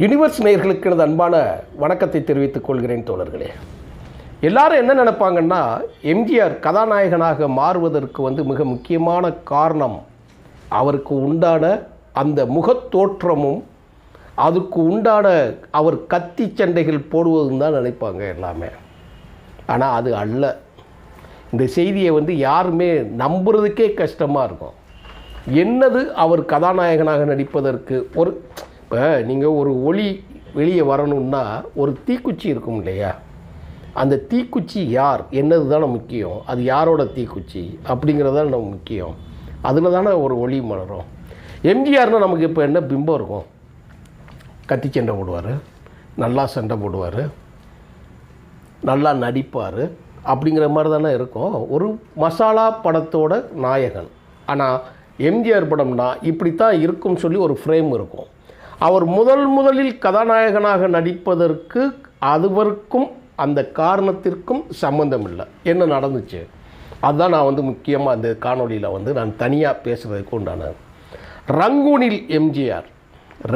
Universe நேயர்களுக்கு எனது அன்பான வணக்கத்தை தெரிவித்துக் கொள்கிறேன் தோழர்களே. எல்லாரும் என்ன நினைப்பாங்கன்னா எம்ஜிஆர் கதாநாயகனாக மாறுவதற்கு வந்து மிக முக்கியமான காரணம் அவருக்கு உண்டான அந்த முகத்தோற்றமும் அதுக்கு உண்டான அவர் கத்தி சண்டைகள் போடுவதும் தான் நினைப்பாங்க எல்லாமே. ஆனால் அது அல்ல. இந்த செய்தியை வந்து யாருமே நம்புறதுக்கே கஷ்டமாக இருக்கும். என்னது அவர் கதாநாயகனாக நடிப்பதற்கு ஒரு இப்போ நீங்கள் ஒரு ஒளி வெளியே வரணும்னா ஒரு தீக்குச்சி இருக்கும் இல்லையா? அந்த தீக்குச்சி யார்? என்னது தானே முக்கியம்? அது யாரோட தீக்குச்சி? அப்படிங்கிறது தான் நம்ம முக்கியம். அதில் தானே ஒரு ஒளி மலரும். எம்ஜிஆர்னால் நமக்கு இப்போ என்ன பிம்பம் இருக்கும்? கத்தி சண்டை போடுவார் நல்லா சண்டை போடுவார் நல்லா நடிப்பார் அப்படிங்கிற மாதிரி தானே இருக்கும். ஒரு மசாலா படத்தோட நாயகன். ஆனால் எம்ஜிஆர் படம்னா இப்படித்தான் இருக்கும்னு சொல்லி ஒரு ஃப்ரேம் இருக்கும். அவர் முதல் முதலில் கதாநாயகனாக நடிப்பதற்கு அதுவருக்கும் அந்த காரணத்திற்கும் சம்மந்தம் இல்லை என்ன நடந்துச்சு? அதுதான் நான் வந்து முக்கியமாக அந்த காணொளியில் வந்து நான் தனியாக பேசுகிறதுக்கு உண்டான ரங்கூனில் எம்ஜிஆர்.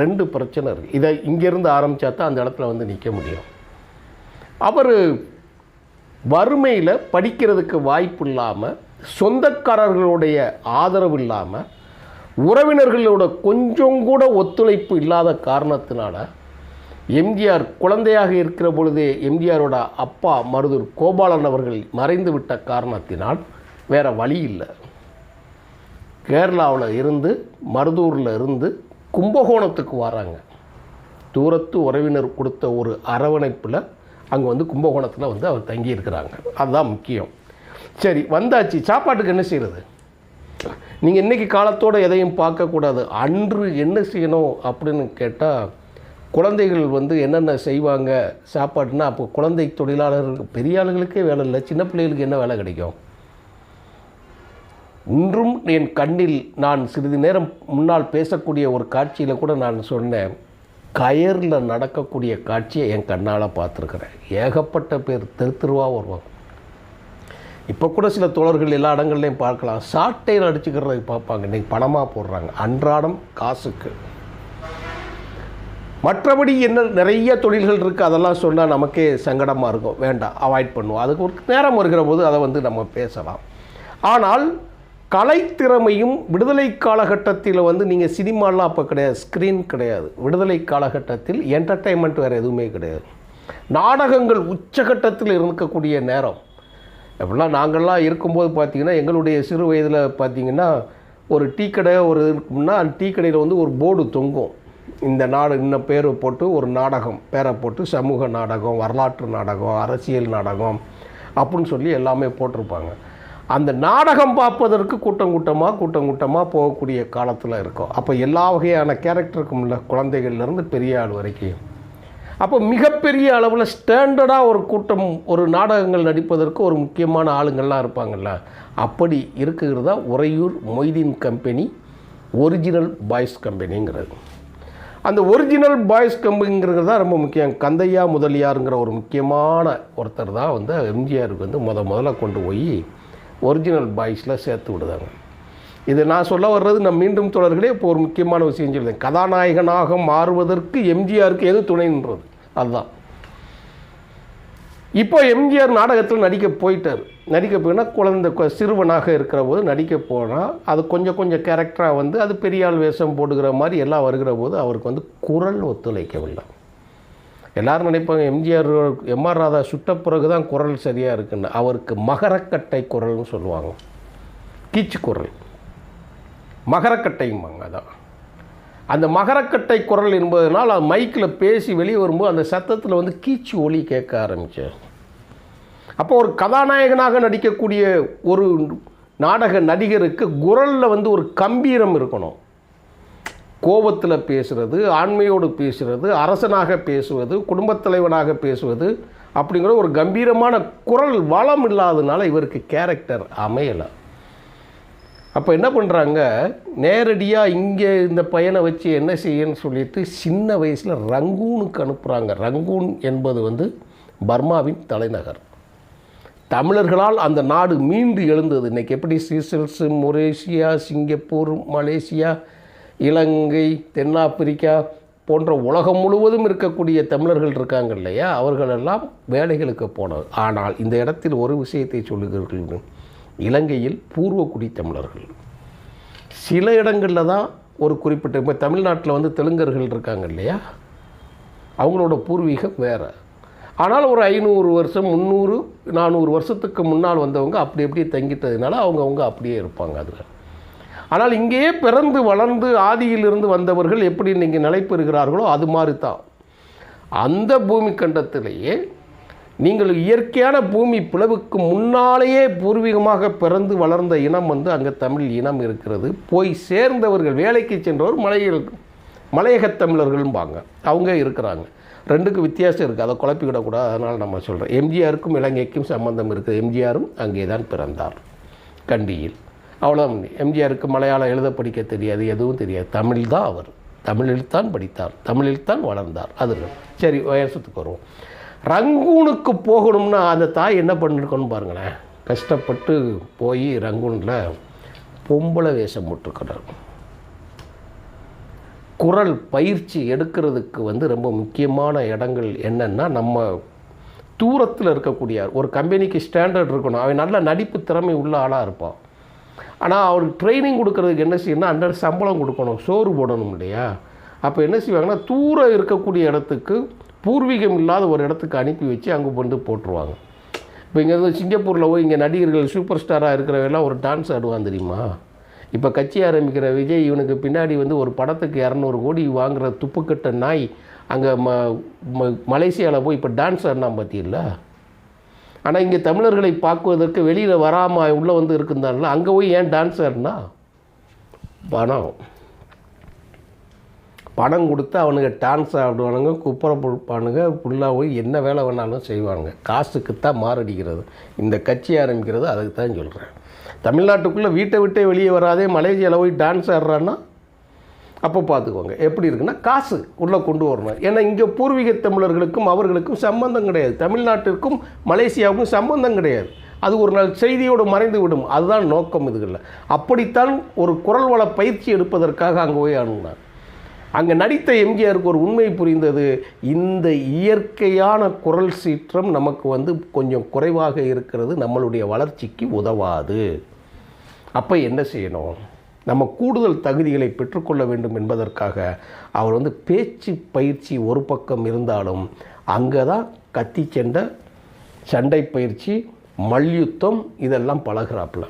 ரெண்டு பிரச்சனை இருக்குது இதை இங்கேருந்து ஆரம்பித்தா தான் அந்த இடத்துல வந்து நிற்க முடியும். அவர் வறுமையில் படிக்கிறதுக்கு வாய்ப்பு இல்லாமல் சொந்தக்காரர்களுடைய ஆதரவு இல்லாமல் உறவினர்களோட கொஞ்சம் கூட ஒத்துழைப்பு இல்லாத காரணத்தினால எம்ஜிஆர் குழந்தையாக இருக்கிற பொழுதே எம்ஜிஆரோட அப்பா மருதூர் கோபாலன் அவர்கள் மறைந்து விட்ட காரணத்தினால் வேறு வழி இல்லை. கேரளாவில் இருந்து மருதூரில் இருந்து கும்பகோணத்துக்கு வராங்க. தூரத்து உறவினர் கொடுத்த ஒரு அரவணைப்பில் அங்கே வந்து கும்பகோணத்தில் வந்து அவர் தங்கியிருக்கிறாங்க. அதுதான் முக்கியம். சரி வந்தாச்சு. சாப்பாட்டுக்கு என்ன செய்கிறது நீங்கள் இன்றைக்கி காலத்தோடு எதையும் பார்க்கக்கூடாது அன்று என்ன செய்யணும் அப்படின்னு கேட்டால் குழந்தைகள் வந்து என்னென்ன செய்வாங்க சாப்பாடுனா அப்போ குழந்தை தொழிலாளர்கள் பெரிய ஆளுகளுக்கே வேலை இல்லை சின்ன பிள்ளைகளுக்கு என்ன வேலை கிடைக்கும்? இன்றும் என் கண்ணில் நான் சிறிது நேரம் முன்னால் பேசக்கூடிய ஒரு காட்சியில் கூட நான் சொன்னேன் கயரில் நடக்கக்கூடிய காட்சியை என் கண்ணால் பார்த்துருக்குறேன். ஏகப்பட்ட பேர் தெரு தெருவாக வருவாங்க. இப்போ கூட சில தோழர்கள் எல்லா இடங்கள்லையும் பார்க்கலாம். சாட்டையில் அடிச்சுக்கிறதை பார்ப்பாங்க. இன்றைக்கி பணமாக போடுறாங்க. அன்றாடம் காசுக்கு. மற்றபடி என்ன நிறைய தொழில்கள் இருக்குது அதெல்லாம் சொன்னால் நமக்கே சங்கடமாக இருக்கும். வேண்டாம். அவாய்ட் பண்ணுவோம். அதுக்கு ஒரு நேரம் வருகிற போது அதை வந்து நம்ம பேசலாம். ஆனால் கலைத்திறமையும் விடுதலை காலகட்டத்தில் வந்து நீங்கள் சினிமாலாம் அப்போ கிடையாது. ஸ்க்ரீன் கிடையாது. விடுதலை காலகட்டத்தில் என்டர்டைன்மெண்ட் வேறு எதுவுமே கிடையாது. நாடகங்கள் உச்சகட்டத்தில் இருக்கக்கூடிய நேரம். எப்படிலாம் நாங்கள்லாம் இருக்கும்போது பார்த்திங்கன்னா எங்களுடைய சிறு வயதில் பார்த்தீங்கன்னா ஒரு டீ கடை ஒரு இருக்கும்னா அந்த டீ கடையில் வந்து ஒரு போர்டு தொங்கும். இந்த நாடு இன்ன பேர் போட்டு ஒரு நாடகம் பேரை போட்டு சமூக நாடகம் வரலாற்று நாடகம் அரசியல் நாடகம் அப்படின்னு சொல்லி எல்லாமே போட்டிருப்பாங்க. அந்த நாடகம் பார்ப்பதற்கு கூட்டம் கூட்டமாக கூட்டம் கூட்டமாக போகக்கூடிய காலத்தில் இருக்கும். அப்போ எல்லா வகையான கேரக்டருக்கும் இல்லை குழந்தைகள்லேருந்து பெரிய ஆள் வரைக்கும். அப்போ மிகப்பெரிய அளவில் ஸ்டாண்டர்டாக ஒரு கூட்டம் ஒரு நாடகங்கள் நடிப்பதற்கு ஒரு முக்கியமான ஆளுங்கள்லாம் இருப்பாங்கள்ல அப்படி இருக்கிறது தான் Uraiyur Moideen company original boys கம்பெனிங்கிறது. அந்த ஒரிஜினல் பாய்ஸ் கம்பெனிங்கிறது தான் ரொம்ப முக்கியம். கந்தையா முதலியாருங்கிற ஒரு முக்கியமான ஒருத்தர் தான் வந்து எம்ஜிஆருக்கு வந்து முத முதல்ல கொண்டு போய் ஒரிஜினல் பாய்ஸில் சேர்த்து விடுதாங்க. இது நான் சொல்ல வர்றது நான் மீண்டும் தொடர்களே இப்போ ஒரு முக்கியமான விஷயம் சொல்லுவேன் கதாநாயகனாக மாறுவதற்கு எம்ஜிஆருக்கு எது துணைன்றது அதுதான். இப்போ எம்ஜிஆர் நாடகத்தில் நடிக்க போயிட்டார். நடிக்க போனால் குழந்தை சிறுவனாக இருக்கிற போது நடிக்க போனால் அது கொஞ்சம் கொஞ்சம் கேரக்டராக வந்து அது பெரியாள் வேஷம் போடுகிற மாதிரி எல்லாம் வருகிற போது அவருக்கு வந்து குரல் ஒத்துழைக்கவில்லை. எல்லோரும் நினைப்பாங்க எம்ஜிஆர் எம்ஆர் ராதா சுட்ட பிறகு தான் குரல் சரியாக இருக்குன்னு. அவருக்கு மகரக்கட்டை குரல்னு சொல்லுவாங்க. கீச்சு குரல். மகரக்கட்டைம்பாங்க அதான். அந்த மகரக்கட்டை குரல் என்பதனால் அது மைக்கில் பேசி வெளியே வரும்போது அந்த சத்தத்தில் வந்து கீச்சு ஒலி கேட்க ஆரம்பித்தேன் அப்போ ஒரு கதாநாயகனாக நடிக்கக்கூடிய ஒரு நாடக நடிகருக்கு குரலில் வந்து ஒரு கம்பீரம் இருக்கணும். கோபத்தில் பேசுகிறது ஆண்மையோடு பேசுகிறது அரசனாக பேசுவது குடும்பத் தலைவனாக பேசுவது அப்படிங்கிற ஒரு கம்பீரமான குரல் வளம் இல்லாததுனால இவருக்கு கேரக்டர் அமையலை. அப்போ என்ன பண்ணுறாங்க நேரடியாக இங்கே இந்த பையனை வச்சு என்ன செய்யன்னு சொல்லிட்டு சின்ன வயசில் ரங்கூனுக்கு அனுப்புகிறாங்க ரங்கூன் என்பது வந்து பர்மாவின் தலைநகர். தமிழர்களால் அந்த நாடு மீண்டு எழுந்தது. இன்றைக்கி எப்படி சீசல்ஸு மொரேஷியா சிங்கப்பூர் மலேசியா இலங்கை தென்னாப்பிரிக்கா போன்ற உலகம் முழுவதும் இருக்கக்கூடிய தமிழர்கள் இருக்காங்க இல்லையா? அவர்களெல்லாம் வேலைகளுக்கு போனது. ஆனால் இந்த இடத்தில் ஒரு விஷயத்தை சொல்லுகிறீர்கள். இலங்கையில் பூர்வக்குடி தமிழர்கள். சில இடங்களில் தான் ஒரு குறிப்பிட்ட இப்போ தமிழ்நாட்டில் வந்து தெலுங்கர்கள் இருக்காங்க இல்லையா? அவங்களோட பூர்வீகம் வேறு. ஆனால் ஒரு ஐநூறு வருஷம் முந்நூறு நானூறு வருஷத்துக்கு முன்னால் வந்தவங்க அப்படி அப்படியே தங்கிட்டதுனால அவங்கவுங்க அப்படியே இருப்பாங்க அதில். ஆனால் இங்கேயே பிறந்து வளர்ந்து ஆதியிலிருந்து வந்தவர்கள் எப்படி நீங்கள் நிலை பெறுகிறார்களோ அது மாதிரி தான் அந்த பூமி கண்டத்திலேயே நீங்கள் இயற்கையான பூமி பிளவுக்கு முன்னாலேயே பூர்வீகமாக பிறந்து வளர்ந்த இனம் வந்து அங்கே தமிழ் இனம் இருக்கிறது. போய் சேர்ந்தவர்கள் வேலைக்கு சென்றவர் மலையில் மலையகத் தமிழர்கள்பாங்க அவங்க இருக்கிறாங்க. ரெண்டுக்கும் வித்தியாசம் இருக்குது அதை குழப்பிக்கிடக்கூடாது அதனால் நம்ம சொல்கிறோம் எம்ஜிஆருக்கும் இலங்கைக்கும் சம்பந்தம் இருக்குது எம்ஜிஆரும் அங்கே தான் பிறந்தார். கண்டியில். அவ்வளோ எம்ஜிஆருக்கு மலையாளம் எழுத படிக்க தெரியாது எதுவும் தெரியாது. தமிழ் தான் அவர். தமிழில் தான் படித்தார். தமிழில் தான் வளர்ந்தார். அது சரி வயசத்துக்கு வருவோம். ரங்கூனுக்கு போகணும்னா அந்த தாய் என்ன பண்ணிருக்கோன்னு பாருங்களேன். கஷ்டப்பட்டு போய் ரங்கூனில் பொம்பளை வேஷம் போட்டிருக்கிறார். குரல் பயிற்சி எடுக்கிறதுக்கு வந்து ரொம்ப முக்கியமான இடங்கள் என்னென்னா நம்ம தூரத்தில் இருக்கக்கூடிய ஒரு கம்பெனிக்கு ஸ்டாண்டர்ட் இருக்கணும். அவன் நல்ல நடிப்பு திறமை உள்ள ஆளாக இருப்பான். ஆனால் அவருக்கு ட்ரைனிங் கொடுக்கறதுக்கு என்ன செய்யணும்னா அந்த சம்பளம் கொடுக்கணும். சோறு போடணும் இல்லையா? அப்போ என்ன செய்வாங்கன்னா தூரம் இருக்கக்கூடிய இடத்துக்கு பூர்வீகம் இல்லாத ஒரு இடத்துக்கு அனுப்பி வச்சு அங்கே கொண்டு போட்டுருவாங்க. இப்போ இங்கேருந்து சிங்கப்பூரில் போய் இங்கே நடிகர்கள் சூப்பர் ஸ்டாராக இருக்கிறவெல்லாம் ஒரு டான்ஸ் ஆடுவான் தெரியுமா? இப்போ கட்சி ஆரம்பிக்கிற விஜய் இவனுக்கு பின்னாடி வந்து ஒரு படத்துக்கு இரநூறு கோடி வாங்குற துப்புக்கட்ட நாய் அங்கே ம ம- மலேசியாவில் போய் இப்போ டான்ஸ் ஆடினான் பார்த்தீங்களா ஆனால் இங்கே தமிழர்களை பார்க்குவதற்கு வெளியில் வராமல் உள்ளே வந்து இருக்குந்தான்ல அங்கே போய் ஏன் டான்ஸ் ஆடினா? பணம். பணம் கொடுத்து அவனுங்க டான்ஸ் ஆடுவானுங்க குப்புற பொழுப்பானுங்க ஃபுல்லாக போய் என்ன வேலை வேணாலும் செய்வானுங்க. காசுக்கு தான் மாரடிக்கிறது. இந்த கட்சி ஆரம்பிக்கிறது அதுக்கு தான் சொல்கிறேன் தமிழ்நாட்டுக்குள்ளே வீட்டை விட்டே வெளியே வராதே மலேசியாவில் போய் டான்ஸ் ஆடுறான்னா அப்போ பார்த்துக்கோங்க. எப்படி இருக்குன்னா காசு உள்ளே கொண்டு வரணும். ஏன்னா இங்கே பூர்வீக தமிழர்களுக்கும் அவர்களுக்கும் சம்பந்தம் கிடையாது. தமிழ்நாட்டிற்கும் மலேசியாவுக்கும் சம்பந்தம் கிடையாது. அது ஒரு நாள் செய்தியோடு மறைந்து விடும் அதுதான் நோக்கம் இதுகளில். அப்படித்தான் ஒரு குரல் வள பயிற்சி எடுப்பதற்காக அங்கே போய் அணுகுனார் அங்கே நடித்த எம்ஜிஆருக்கு ஒரு உண்மை புரிந்தது. இந்த இயற்கையான குரல் சீற்றம் நமக்கு வந்து கொஞ்சம் குறைவாக இருக்கிறது. நம்மளுடைய வளர்ச்சிக்கு உதவாது. அப்போ என்ன செய்யணும்? நம்ம கூடுதல் தகுதிகளை பெற்றுக்கொள்ள வேண்டும் என்பதற்காக அவர் வந்து பேச்சு பயிற்சி ஒரு பக்கம் இருந்தாலும் அங்கே தான் கத்தி சண்டை சண்டை பயிற்சி மல்யுத்தம் இதெல்லாம் பழகிறாப்புல.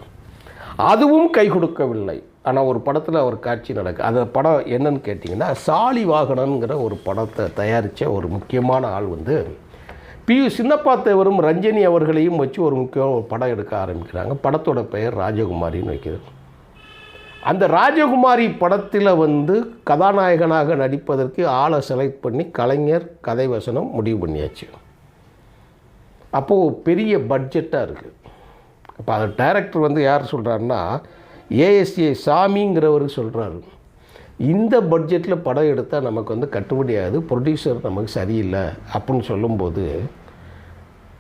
அதுவும் கை கொடுக்கவில்லை. ஆனால் ஒரு படத்தில் ஒரு காட்சி நடக்கு. அந்த படம் என்னன்னு கேட்டிங்கன்னா சாலி வாகனங்கிற ஒரு படத்தை தயாரித்த ஒரு முக்கியமான ஆள் வந்து பி யு சின்னப்பா தேவரும் ரஞ்சனி அவர்களையும் வச்சு ஒரு முக்கியமான ஒரு படம் எடுக்க ஆரம்பிக்கிறாங்க. படத்தோட பெயர் ராஜகுமாரின்னு வைக்கிறது. அந்த ராஜகுமாரி படத்தில் வந்து கதாநாயகனாக நடிப்பதற்கு ஆளை செலக்ட் பண்ணி கலைஞர் கதை வசனம் முடிவு பண்ணியாச்சு. அப்போது பெரிய பட்ஜெட்டாக இருக்குது அப்போ அந்த டைரக்டர் வந்து யார் சொல்கிறாருன்னா ஏஎஸ்ஏ சாமிங்கிறவர் சொல்கிறாரு இந்த பட்ஜெட்டில் படம் எடுத்தால் நமக்கு வந்து கட்டுப்படி ஆகுது ப்ரொடியூசர் நமக்கு சரியில்லை அப்படின்னு சொல்லும்போது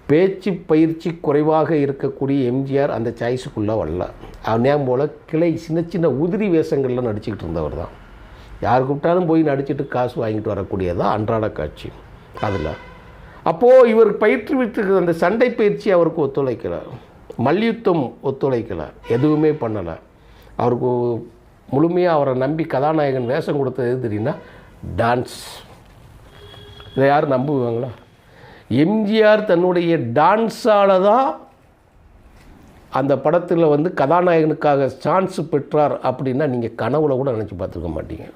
பேச்சு பயிற்சி குறைவாக இருக்கக்கூடிய எம்ஜிஆர் அந்த சாய்ஸுக்குள்ளே வரல. அவன் போல் கிளை சின்ன சின்ன உதிரி வேஷங்கள்லாம் நடிச்சுக்கிட்டு இருந்தவர் தான். யார் கூப்பிட்டாலும் போய் நடிச்சிட்டு காசு வாங்கிட்டு வரக்கூடியதான் அன்றாட காட்சி. அதில். அப்போது இவர் பயிற்றுவித்துக்கிற அந்த சண்டை பயிற்சி அவருக்கு ஒத்துழைக்கலை. மல்யுத்தம் ஒத்துழைக்கலை. எதுவுமே பண்ணலை. அவருக்கு முழுமையாக அவரை நம்பி கதாநாயகன் வேஷம் கொடுத்தது எது தெரியுன்னா டான்ஸ். இதை யாரும் நம்புவாங்களா? எம்ஜிஆர் தன்னுடைய டான்ஸால் தான் அந்த படத்தில் வந்து கதாநாயகனுக்காக சான்ஸ் பெற்றார் அப்படின்னா நீங்கள் கனவுல கூட நினச்சி பார்த்துருக்க மாட்டீங்க.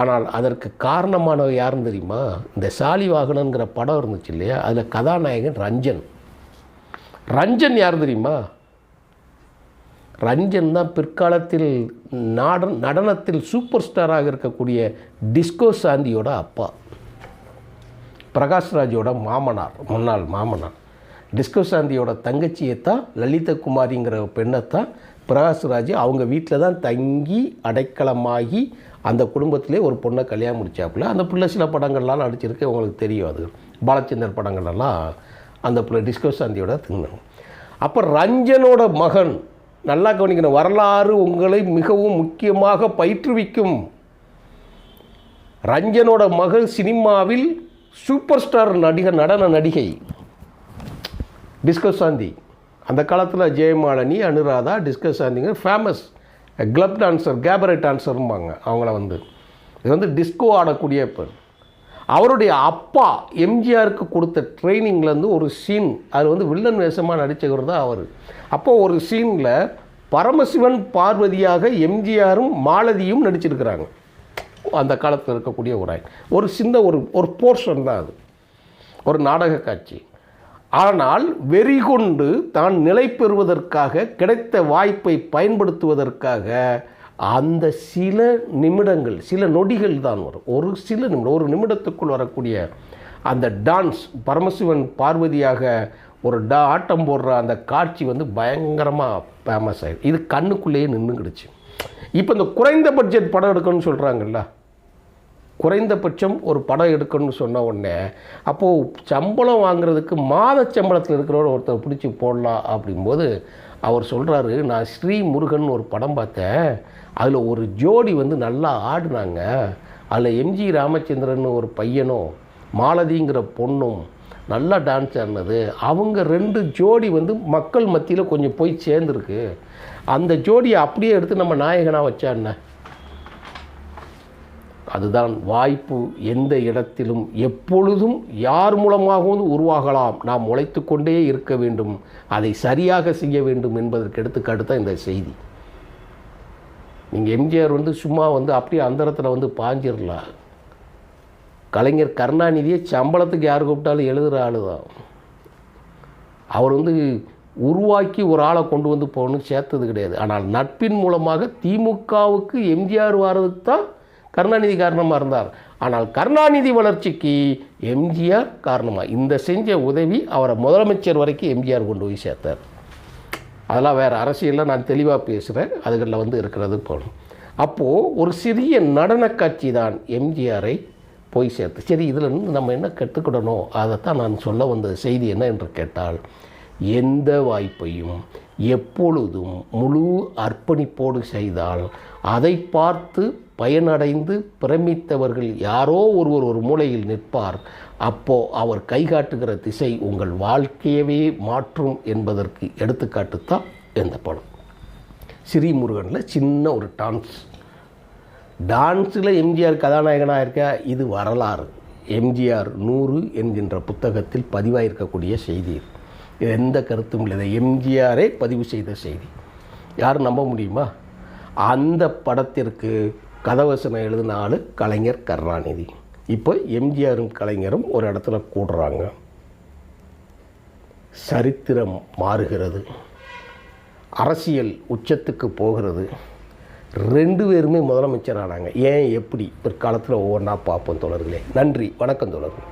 ஆனால் அதற்கு காரணமானவர் யாருன்னு தெரியுமா? இந்த சாலி வாகனங்கிற படம் இருந்துச்சு இல்லையா? அதில் கதாநாயகன் ரஞ்சன். ரஞ்சன் யார் தெரியுமா? ரஞ்சன் தான் பிற்காலத்தில் நாட நடனத்தில் சூப்பர் ஸ்டாராக இருக்கக்கூடிய டிஸ்கோ சாந்தியோட அப்பா. பிரகாஷ்ராஜோட மாமனார் முன்னாள் மாமனார். டிஸ்கோ சாந்தியோட தங்கச்சியை தான் லலித குமாரிங்கிற பெண்ணை தான் பிரகாஷ்ராஜ் அவங்க வீட்டில் தான் தங்கி அடைக்கலமாகி அந்த குடும்பத்திலே ஒரு பொண்ணை கல்யாணம் முடிச்சாப்புல. அந்த பிள்ளை சில படங்கள்லாம் நடிச்சிருக்கு உங்களுக்கு தெரியும் அது. பாலச்சந்தர் படங்கள்லாம் அந்த பிள்ளை டிஸ்கோ சாந்தியோட திங்கணும் அப்போ ரஞ்சனோட மகன் நல்லா கவனிக்கணும். வரலாறு உங்களை மிகவும் முக்கியமாக பயிற்றுவிக்கும். ரஞ்சனோட மகள் சினிமாவில் சூப்பர் ஸ்டார் நடிகர் நடன நடிகை. டிஸ்கஸ் சாந்தி. அந்த காலத்தில் ஜெயமாலினி அனுராதா டிஸ்கஸ் சாந்திங்க ஃபேமஸ் கிளப் டான்சர் கேபரே டான்சர்ம்பாங்க அவங்கள வந்து. இது வந்து டிஸ்கோ ஆடக்கூடிய இப்போ அவருடைய அப்பா எம்ஜிஆருக்கு கொடுத்த ட்ரைனிங்லேருந்து ஒரு சீன் அது வந்து வில்லன் வேஷமாக நடித்தவர் தான் அவர். அப்போ ஒரு சீனில் பரமசிவன் பார்வதியாக எம்ஜிஆரும் மாலதியும் நடிச்சிருக்கிறாங்க. அந்த காலத்தில் இருக்கக்கூடிய ஒரு ஆய்- ஒரு சின்ன ஒரு ஒரு போர்ஷன் தான் அது. ஒரு நாடக காட்சி. ஆனால் வெறி கொண்டு தான் நிலை பெறுவதற்காக கிடைத்த வாய்ப்பை பயன்படுத்துவதற்காக அந்த சில நிமிடங்கள் சில நொடிகள் தான் வரும். ஒரு சில நிமிடம் ஒரு நிமிடத்துக்குள் வரக்கூடிய அந்த டான்ஸ் பரமசிவன் பார்வதியாக ஒரு டா ஆட்டம் போடுற அந்த காட்சி வந்து பயங்கரமாக ஃபேமஸ் ஆகிடுது இது கண்ணுக்குள்ளேயே நின்றுக்கிடுச்சு. இப்போ இந்த குறைந்த பட்ஜெட் படம் எடுக்கணும்னு சொல்கிறாங்கல்ல குறைந்தபட்சம் ஒரு படம் எடுக்கணும்னு சொன்ன உடனே அப்போது சம்பளம் வாங்குறதுக்கு மாத சம்பளத்தில் இருக்கிறவங்க ஒருத்தர் பிடிச்சி போடலாம் அப்படிங்கும்போது அவர் சொல்கிறாரு நான் ஸ்ரீ முருகன் ஒரு படம் பார்த்தேன். அதில் ஒரு ஜோடி வந்து நல்லா ஆடினாங்க. அதில் எம்ஜி ராமச்சந்திரன் ஒரு பையனும் மாலதிங்கிற பொண்ணும் நல்லா டான்ஸ் ஆடினது. அவங்க ரெண்டு ஜோடி வந்து மக்கள் மத்தியில் கொஞ்சம் போய் சேர்ந்துருக்கு. அந்த ஜோடியை அப்படியே எடுத்து நம்ம நாயகனாக வச்சா என்ன அதுதான் வாய்ப்பு எந்த இடத்திலும் எப்பொழுதும் யார் மூலமாகவும் உருவாகலாம். நாம் உழைத்து கொண்டே இருக்க வேண்டும். அதை சரியாக செய்ய வேண்டும் என்பதற்கு எடுத்துக்காட்டு தான் இந்த செய்தி. நீங்கள் எம்ஜிஆர் வந்து சும்மா வந்து அப்படியே அந்தரத்தில் வந்து பாஞ்சிடலாம் கலைஞர் கருணாநிதியை சம்பளத்துக்கு யார் கூப்பிட்டாலும் எழுதுகிற ஆளு தான். அவர் வந்து உருவாக்கி ஒரு ஆளை கொண்டு வந்து போகணும்னு சேர்த்தது கிடையாது. ஆனால் நட்பின் மூலமாக திமுகவுக்கு எம்ஜிஆர் வர்றதுக்கு தான் கருணாநிதி காரணமாக இருந்தார். ஆனால் கருணாநிதி வளர்ச்சிக்கு எம்ஜிஆர் காரணமாக இந்த செஞ்ச உதவி அவரை முதலமைச்சர் வரைக்கும் எம்ஜிஆர் கொண்டு போய் சேர்த்தார். அதெல்லாம் வேறு அரசியலில் நான் தெளிவாக பேசுகிறேன் அதுகளில் வந்து இருக்கிறது போகணும் அப்போது ஒரு சிறிய நடன காட்சி தான் எம்ஜிஆரை போய் சேர்த்து. சரி இதில் இருந்து நம்ம என்ன கற்றுக்கிடணும் அதைத்தான் நான் சொல்ல வந்த செய்தி என்ன என்று கேட்டால் எந்த வாய்ப்பையும் எப்பொழுதும் முழு அர்ப்பணிப்போடு செய்தால் அதை பார்த்து பயனடைந்து பிரமித்தவர்கள் யாரோ ஒருவர் ஒரு மூலையில் நிற்பார் அப்போ அவர் கைகாட்டுகிற திசை உங்கள் வாழ்க்கையவே மாற்றும் என்பதற்கு எடுத்துக்காட்டு தான் இந்த படம். ஸ்ரீமுருகனில் சின்ன ஒரு டான்ஸ். டான்ஸில் எம்ஜிஆர் கதாநாயகனாக இருக்க இது வரலாறு. எம்ஜிஆர் நூறு என்கின்ற புத்தகத்தில் பதிவாயிருக்கக்கூடிய செய்தி இது. எந்த கருத்தும் இல்லை. எம்ஜிஆரே பதிவு செய்த செய்தி. யாரும் நம்ப முடியுமா? அந்த படத்திற்கு கதவசனம் எழுதின ஆள் கலைஞர் கருணாநிதி. இப்போ எம்ஜிஆரும் கலைஞரும் ஒரு இடத்துல கூடுறாங்க. சரித்திரம் மாறுகிறது. அரசியல் உச்சத்துக்கு போகிறது. ரெண்டு பேருமே முதலமைச்சர் ஆனாங்க. ஏன் எப்படி? பிற்காலத்தில் ஒவ்வொன்றா பார்ப்போம் தோழர்களே. நன்றி. வணக்கம் தோழர்களே.